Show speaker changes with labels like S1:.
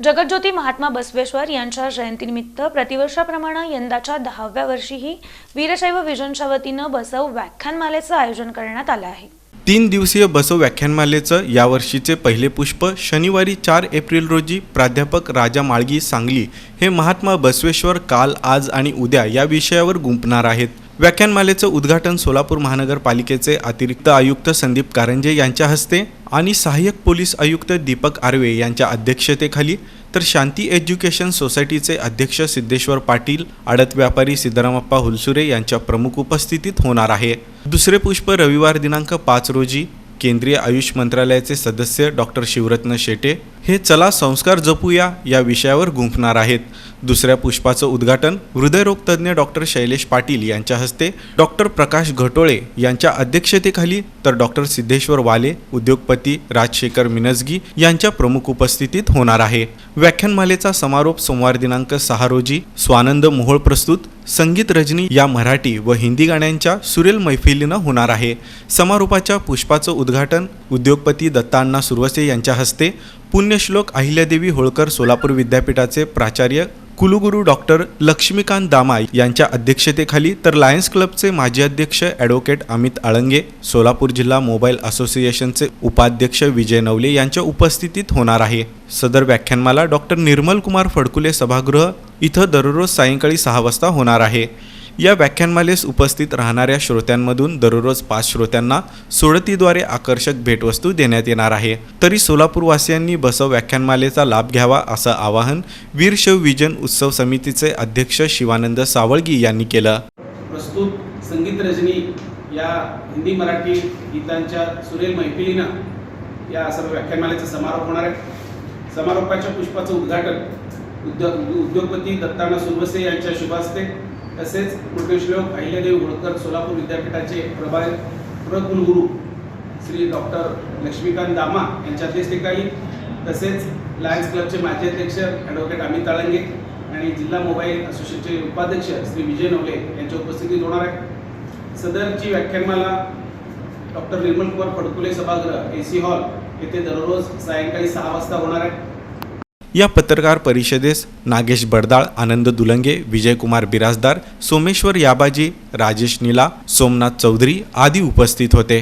S1: जगज्योती महात्मा बसवेश्वर यांच्या जयंतीनिमित्त प्रतिवर्षाप्रमाणे यंदाच्या दहाव्या वर्षीही वीरशैव विजनच्या वतीनं बसव व्याख्यानमालेचं आयोजन करण्यात आलं आहे.
S2: तीन दिवसीय बसव व्याख्यानमालेचं यावर्षीचे पहिले पुष्प शनिवारी चार एप्रिल रोजी प्राध्यापक राजा माळगी सांगली हे महात्मा बसवेश्वर काल आज आणि उद्या या विषयावर गुंपणार आहेत. व्याख्यानमालेचं उद्घाटन सोलापूर महानगरपालिकेचे अतिरिक्त आयुक्त संदीप कारंजे यांच्या हस्ते आणि सहाय्यक पोलीस आयुक्त दीपक आर्वे यांच्या अध्यक्षतेखाली तर शांती एज्युकेशन सोसायटीचे अध्यक्ष सिद्धेश्वर पाटील आडत व्यापारी सिद्धरामप्पा हुलसुरे यांच्या प्रमुख उपस्थितीत होणार आहे. दुसरे पुष्प रविवार दिनांक पाच रोजी केंद्रीय आयुष मंत्रालयाचे सदस्य डॉक्टर शिवरत्न शेटे हे चला संस्कार जपूया या विषयावर गुंफणार आहेत. दुसऱ्या पुष्पाचं उद्घाटन हृदयरोगतज्ञ डॉक्टर शैलेश पाटील यांच्या हस्ते डॉक्टर प्रकाश घटोळे यांच्या अध्यक्षतेखाली तर डॉक्टर सिद्धेश्वर वाले उद्योगपती राजशेखर मिनजगी यांच्या प्रमुख उपस्थितीत होणार आहे. व्याख्यानमालेचा समारोप सोमवार दिनांक सहा रोजी स्वानंद मोहोळ प्रस्तुत संगीत रजनी या मराठी व हिंदी गाण्यांच्या सुरेल मैफिलीनं होणार आहे. समारोपाच्या पुष्पाचं उद्घाटन उद्योगपती दत्तांना सुरवसे यांच्या हस्ते पुण्यश्लोक अहिल्यादेवी होळकर सोलापूर विद्यापीठाचे प्राचार्य कुलगुरू डॉक्टर लक्ष्मीकांत दामाय यांच्या अध्यक्षतेखाली तर लायन्स क्लबचे माजी अध्यक्ष ॲडव्होकेट अमित आळंगे सोलापूर जिल्हा मोबाईल असोसिएशनचे उपाध्यक्ष विजय नवले यांच्या उपस्थितीत होणार आहे. सदर व्याख्यानमाला डॉक्टर निर्मल कुमार फडकुले सभागृह इथं दररोज सायंकाळी सहा वाजता होणार आहे. या व्याख्यानमालेस उपस्थित राहणाऱ्या श्रोत्यांमधून दररोज पाच श्रोत्यांना सोडतीद्वारे आकर्षक भेटवस्तू देण्यात येणार आहे. तरी सोलापूरवासियांनी बसव व्याख्यानमालेचा लाभ घ्यावा असं आवाहन वीरशैव विजन उत्सव समितीचे अध्यक्ष शिवानंद सावळगी यांनी केलं.
S3: प्रस्तुत संगीत रजनी या हिंदी मराठी गीतांच्या सुरेल मैफिलीनं या सर्व व्याख्यानमालेचा समारोप होणार आहे. समारोपाच्या पुष्पाचं उद्घाटन उद्योग उद्योगपती दत्ताना सुरवसे यांच्या शुभास्ते तसेच पुण्यश्लोक अहिल्यादेवी होळकर सोलापूर विद्यापीठाचे प्रभा प्रकुलगुरू श्री डॉक्टर लक्ष्मीकांत दामा यांच्या अध्यक्षतेखाली तसेच लायन्स क्लबचे माजी अध्यक्ष ॲडव्होकेट अमित ताळंगे आणि जिल्हा मोबाईल असोसिएशनचे उपाध्यक्ष श्री विजय नवले यांच्या उपस्थितीत होणार आहे. सदरची व्याख्यानमाला डॉक्टर निर्मल कुमार फडकुले सभागृह ए सी हॉल येथे दररोज सायंकाळी सहा वाजता होणार आहे.
S2: या पत्रकार परिषदेस नागेश बडदाळ आनंद दुलंगे विजयकुमार बिराजदार सोमेश्वर याबाजी राजेश निला सोमनाथ चौधरी आदी उपस्थित होते.